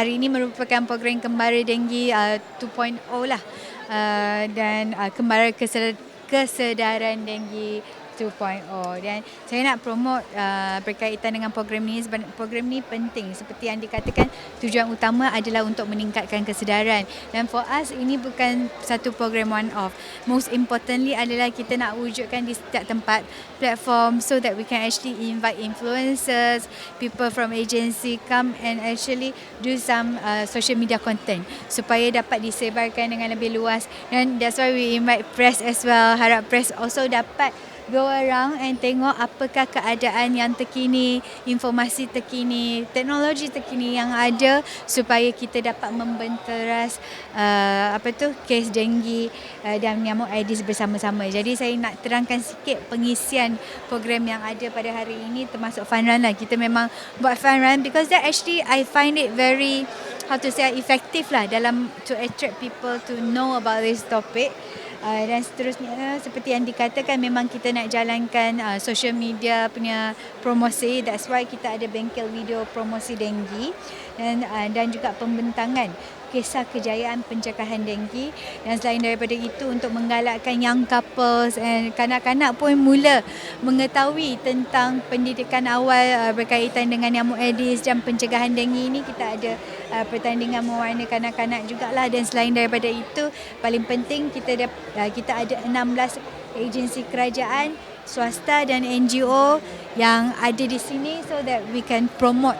hari ini merupakan program Kembara Denggi uh, 2.0 lah. Uh, dan uh, Kembara Kesedaran Denggi 2.0 dan saya nak promote uh, berkaitan dengan program ni. Program ni penting. Seperti yang dikatakan tujuan utama adalah untuk meningkatkan kesedaran. Dan for us ini bukan satu program one off most importantly adalah kita nak wujudkan di setiap tempat platform so that we can actually invite influencers people from agency come and actually do some uh, social media content supaya dapat disebarkan dengan lebih luas. Dan that's why we invite press as well. Harap press also dapat go around and tengok apakah keadaan yang terkini, informasi terkini, teknologi terkini yang ada supaya kita dapat membenteras uh, apa tu kes denggi uh, dan nyamuk Aedes bersama-sama. Jadi saya nak terangkan sikit pengisian program yang ada pada hari ini termasuk fun run lah. Kita memang buat fun run because that actually I find it very how to say effective lah dalam to attract people to know about this topic. Uh, dan seterusnya seperti yang dikatakan memang kita nak jalankan uh, social media punya promosi. That's why kita ada bengkel video promosi denggi. Dan uh, dan juga pembentangan kisah kejayaan pencegahan denggi dan selain daripada itu untuk menggalakkan young couples dan kanak-kanak pun mula mengetahui tentang pendidikan awal uh, berkaitan dengan nyamuk Aedes dan pencegahan denggi ini. Kita ada uh, pertandingan mewarna kanak-kanak jugalah. Dan selain daripada itu paling penting kita ada, uh, kita ada 16 agensi kerajaan swasta dan NGO yang ada di sini so that we can promote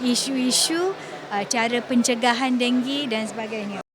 isu-isu cara pencegahan denggi dan sebagainya.